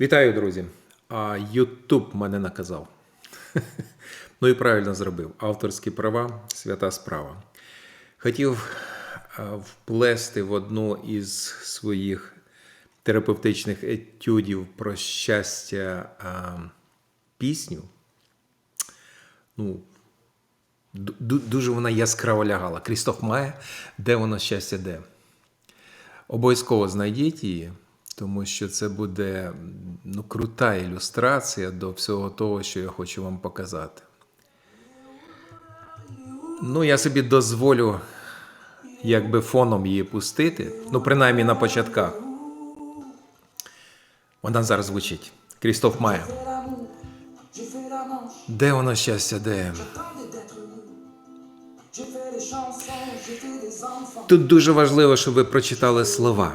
Вітаю, друзі! А Ютуб мене наказав. Ну і правильно зробив. Авторські права свята справа. Хотів вплести в одну із своїх терапевтичних етюдів про щастя е, пісню. Ну, ду- ду- дуже вона яскраво лягала. Крістоф Має, де воно щастя де. Обов'язково знайдіть її, тому що це буде ну, крута ілюстрація до всього того, що я хочу вам показати. Ну, я собі дозволю якби фоном її пустити, ну, принаймні на початках. Вона зараз звучить. Крістоф manche, Де воно щастя, де? Тут дуже важливо, щоб ви прочитали слова.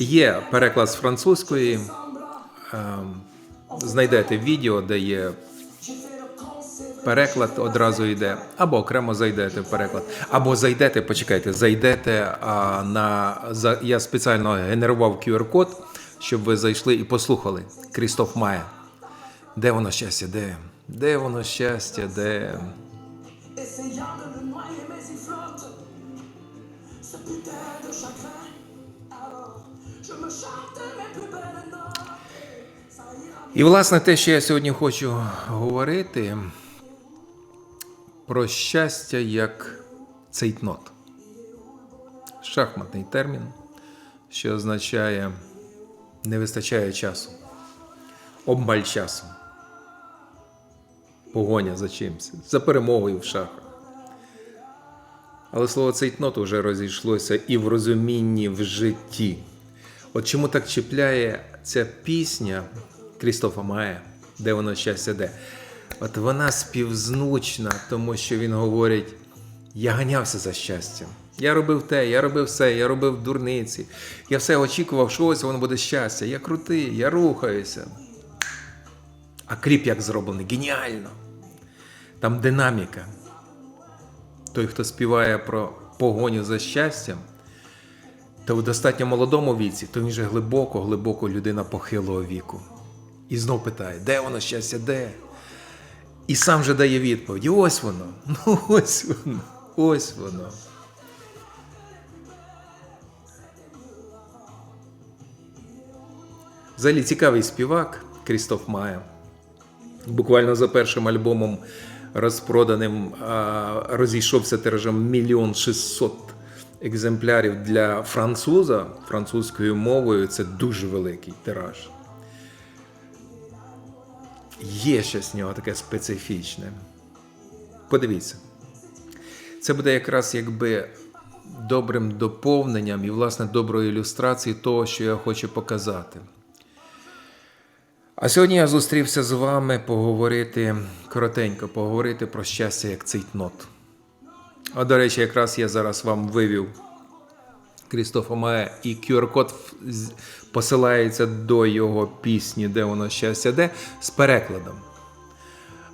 Є переклад з французької. Ем, Знайдете відео, де є переклад, одразу йде, або окремо зайдете в переклад, або зайдете, почекайте, зайдете на за, я спеціально генерував QR-код, щоб ви зайшли і послухали Крістоф Має. Де воно щастя, де? Де воно щастя, де? І, власне, те, що я сьогодні хочу говорити про щастя як цейтнот. Шахматний термін, що означає не вистачає часу, обмаль часу. Погоня за чимось, за перемогою в шахах. Але слово цейтнот вже розійшлося і в розумінні в житті. От чому так чіпляє ця пісня Крістофа Має, де воно щастя де? От вона співзнучна, тому що він говорить: я ганявся за щастям. Я робив те, я робив все, я робив дурниці. Я все очікував, що ось воно буде щастя. Я крутий, я рухаюся. А кліп як зроблений? Геніально! Там динаміка. Той, хто співає про погоню за щастям, то в достатньо молодому віці, то він же глибоко, глибоко людина похилого віку. І знов питає, де воно щастя, де? І сам же дає відповідь: ось воно, ну ось воно, ось воно. Взагалі цікавий співак Крістоф Майя. Буквально за першим альбомом розпроданим розійшовся тиражем мільйон шістсот екземплярів для француза французькою мовою. Це дуже великий тираж. Є щось в нього таке специфічне. Подивіться. Це буде якраз якби добрим доповненням і, власне, доброю ілюстрацією того, що я хочу показати. А сьогодні я зустрівся з вами поговорити коротенько, поговорити про щастя як цейтнот. А до речі, якраз я зараз вам вивів Крістофа Має, і QR-код посилається до його пісні, де воно щастя де, з перекладом.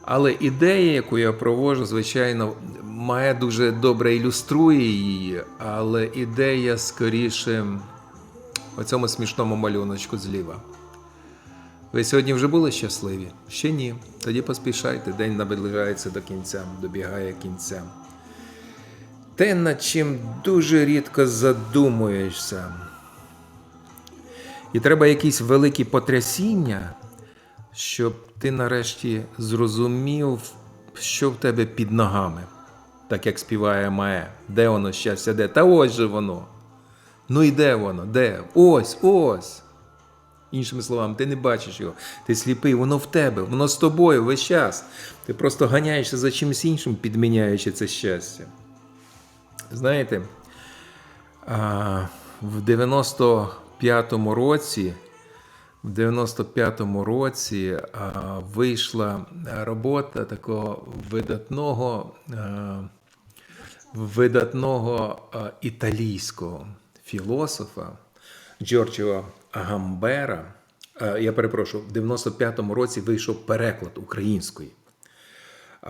Але ідея, яку я провожу, звичайно, має дуже добре ілюструє її, але ідея скоріше у цьому смішному малюночку зліва. Ви сьогодні вже були щасливі? Ще ні. Тоді поспішайте, день наближається до кінця, добігає кінця. Те, над чим дуже рідко задумуєшся. І треба якісь великі потрясіння, щоб ти нарешті зрозумів, що в тебе під ногами, так як співає Має. Де воно щастя, де? Та ось же воно. Ну і де воно? Де? Ось, ось. Іншими словами, ти не бачиш його, ти сліпий, воно в тебе, воно з тобою весь час. Ти просто ганяєшся за чимось іншим, підміняючи це щастя. Знаєте, в 95-му році, в 95-му році вийшла робота такого видатного, видатного італійського філософа Джорджіо Гамбера. Я перепрошую, в 95-му році вийшов переклад української.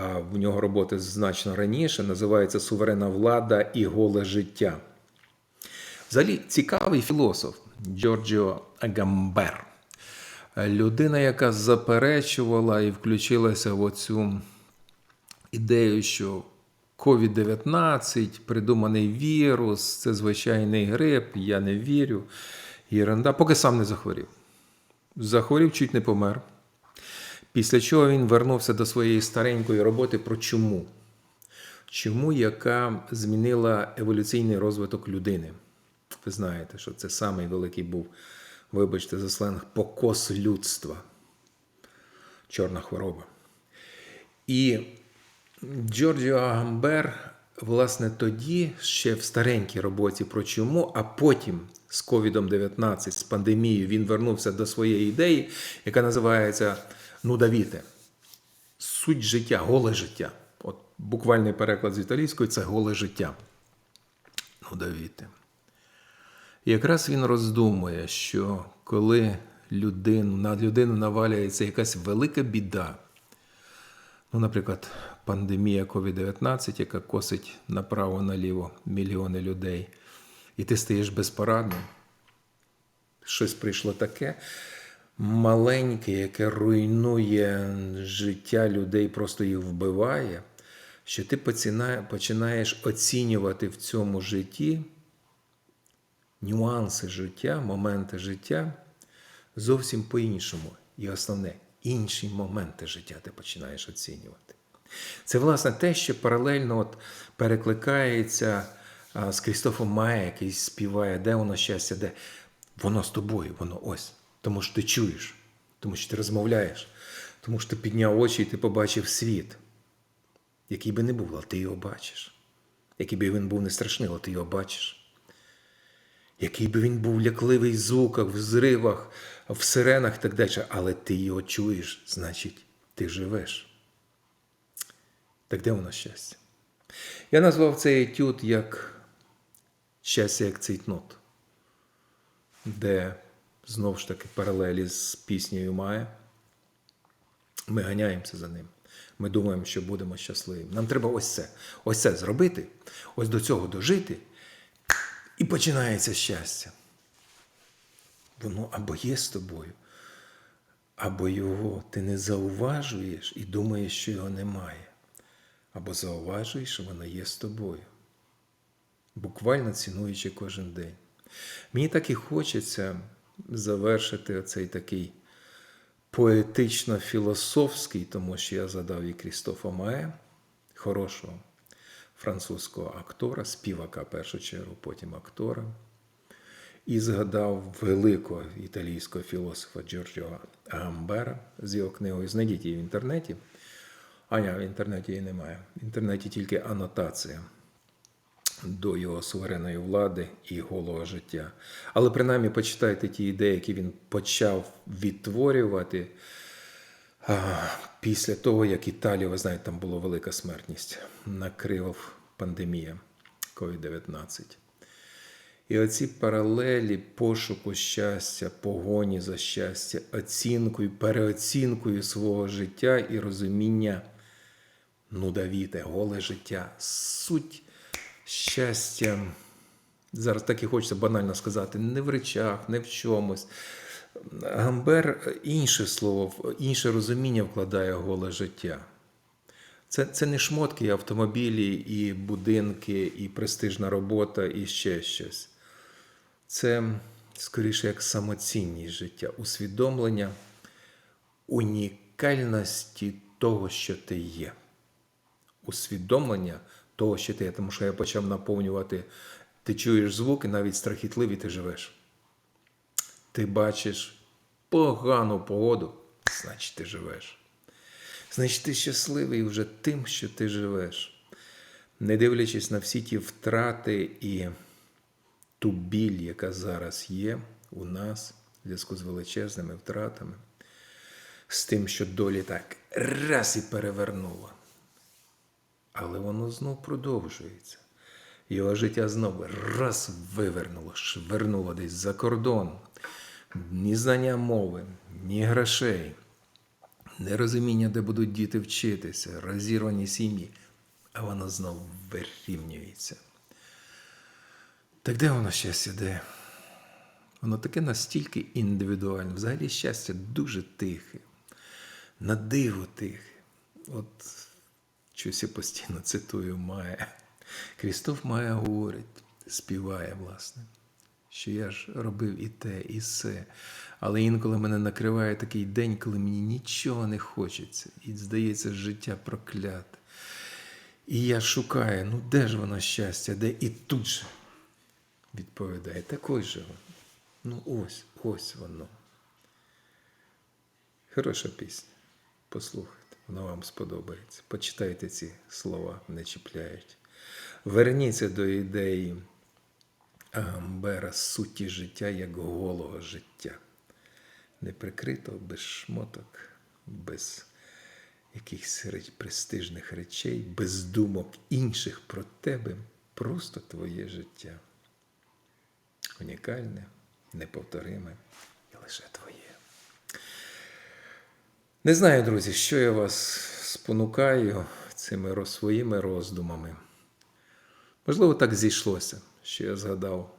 А В нього роботи значно раніше. Називається Суверенна влада і голе життя. Взагалі цікавий філософ Джорджіо Гамбер. людина, яка заперечувала і включилася в оцю ідею, що COVID-19, придуманий вірус, це звичайний грип, я не вірю. Єрунда, поки сам не захворів. Захворів, чуть не помер. Після чого він вернувся до своєї старенької роботи про чому. Чому, яка змінила еволюційний розвиток людини. Ви знаєте, що це самий великий був, вибачте, за сленг, покос людства. Чорна хвороба. І Джорджіо Агамбер, власне, тоді ще в старенькій роботі про чому, а потім з COVID-19, з пандемією, він вернувся до своєї ідеї, яка називається Нудавіте. Суть життя, голе життя. От буквальний переклад з італійської це голе життя. Нудавіте. І якраз він роздумує, що коли людину, на людину навалюється якась велика біда, ну, наприклад, пандемія COVID-19, яка косить направо-наліво мільйони людей, і ти стаєш безпорадним, щось прийшло таке маленьке, яке руйнує життя людей, просто їх вбиває, що ти починаєш оцінювати в цьому житті нюанси життя, моменти життя зовсім по-іншому. І основне, інші моменти життя ти починаєш оцінювати. Це, власне, те, що паралельно от перекликається з Крістофом Має, який співає, де воно щастя, де воно з тобою, воно ось. Тому що ти чуєш, тому що ти розмовляєш, тому що ти підняв очі і ти побачив світ, який би не був, але ти його бачиш. Який би він був не страшний, але ти його бачиш який би він був лякливий в звуках, в зривах, в сиренах і так далі, але ти його чуєш, значить, ти живеш. Так де воно щастя? Я назвав цей етюд як щастя як цейтнот, де знову ж таки паралелі з піснею Має. Ми ганяємося за ним. Ми думаємо, що будемо щасливі. Нам треба ось це. Ось це зробити, ось до цього дожити, і починається щастя. Воно або є з тобою, або його ти не зауважуєш і думаєш, що його немає, або зауважуєш, що воно є з тобою, буквально цінуючи кожен день. Мені так і хочеться завершити цей такий поетично-філософський, тому що я задав і Крістофа Має, хорошого французького актора, співака в першу чергу, потім актора. І згадав великого італійського філософа Джорджіо Агамбера з його книгою. Знайдіть її в інтернеті. А ні, в інтернеті її немає. В інтернеті тільки анотація до його суверенної влади і голого життя. Але принаймні почитайте ті ідеї, які він почав відтворювати після того, як Італія, ви знаєте, там була велика смертність, накрив пандемія COVID-19. І оці паралелі пошуку щастя, погоні за щастя, оцінкою, переоцінкою свого життя і розуміння, ну, давіте, голе життя, суть щастя. Зараз так і хочеться банально сказати, не в речах, не в чомусь. Гамбер інше слово, інше розуміння вкладає голе життя. Це, це не шмотки, і автомобілі, і будинки, і престижна робота, і ще щось. Це скоріше як самоцінність життя, усвідомлення унікальності того, що ти є. Усвідомлення того, що ти. Тому що я почав наповнювати, ти чуєш звуки, навіть страхітливі ти живеш. Ти бачиш погану погоду, значить ти живеш. Значить, ти щасливий вже тим, що ти живеш, не дивлячись на всі ті втрати і ту біль, яка зараз є у нас в зв'язку з величезними втратами, з тим, що долі так раз і перевернула. Але воно знов продовжується. Його життя знову раз вивернуло, швернуло десь за кордон. Ні знання мови, ні грошей, нерозуміння, де будуть діти вчитися, розірвані сім'ї, а воно знову вирівнюється. Так де воно щастя де? Воно таке настільки індивідуальне. Взагалі щастя дуже тихе, на диво тихе. От щось я постійно цитую Мая. Крістоф Мая говорить, співає, власне, що я ж робив і те, і все. Але інколи мене накриває такий день, коли мені нічого не хочеться, і здається, життя прокляте. І я шукаю, ну де ж воно щастя, де і тут же відповідає, так ось же воно. Ну ось, ось воно. Хороша пісня. Послухайте, вона вам сподобається. Почитайте ці слова, не чіпляють. Верніться до ідеї Агамбера суті життя як голого життя. Не прикритого, без шмоток, без якихось престижних речей, без думок інших про тебе, просто твоє життя. Унікальне, неповториме і лише твоє. Не знаю, друзі, що я вас спонукаю цими своїми роздумами. Можливо, так зійшлося, що я згадав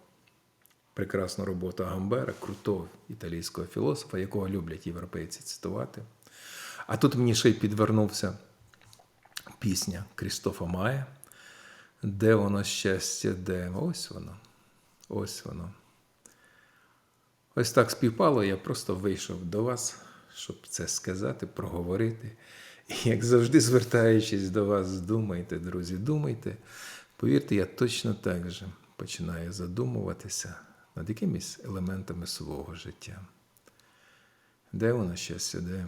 прекрасну роботу Гамбера, крутого італійського філософа, якого люблять європейці цитувати. А тут мені ще й підвернувся пісня Крістофа Мая, де воно щастя, де ось воно, ось воно. Ось так співпало, я просто вийшов до вас, щоб це сказати, проговорити. І як завжди, звертаючись до вас, думайте, друзі, думайте. Повірте, я точно так же починаю задумуватися над якимись елементами свого життя. Де воно щастя, де?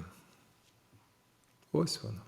Ось воно.